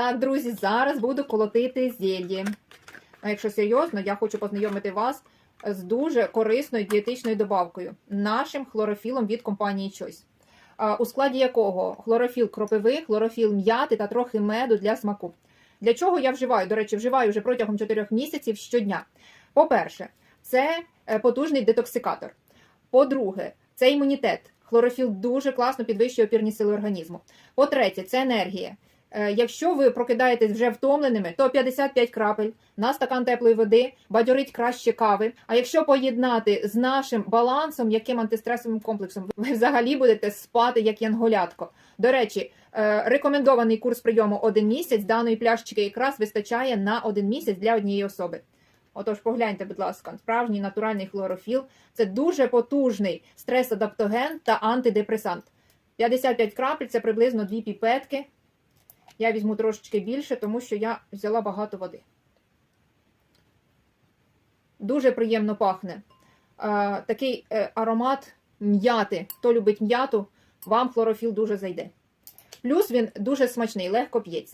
Так, друзі, зараз буду колотити зельє. Якщо серйозно, я хочу познайомити вас з дуже корисною дієтичною добавкою нашим хлорофілом від компанії Choice. У складі якого хлорофіл кропиви, хлорофіл м'яти та трохи меду для смаку. Для чого я вживаю? До речі, вживаю вже протягом 4 місяців щодня. По-перше, це е, потужний детоксикатор. По-друге, це імунітет. Хлорофіл дуже класно підвищує опірні сили організму. По-третє, це енергія. Е, Якщо ви прокидаєтесь вже втомленими, то 55 крапель на стакан теплої води бадьорить краще кави. А якщо поєднати з нашим балансом, яким антистресовим комплексом, ви взагалі будете спати як янголятко. До речі, е, рекомендований курс прийому один місяць даної пляшечки якраз вистачає на один місяць для однієї особи. Отож, погляньте, будь ласка, справжній натуральний хлорофіл це дуже потужний стрес-адаптоген та антидепресант. 55 крапель це приблизно 2 піпетки. Я візьму трошечки більше, тому що я взяла багато води. Дуже приємно пахне. Е, такий е, аромат м'яти. Хто любить м'яту, вам хлорофіл дуже зайде. Плюс він дуже смачний, легко п'ється.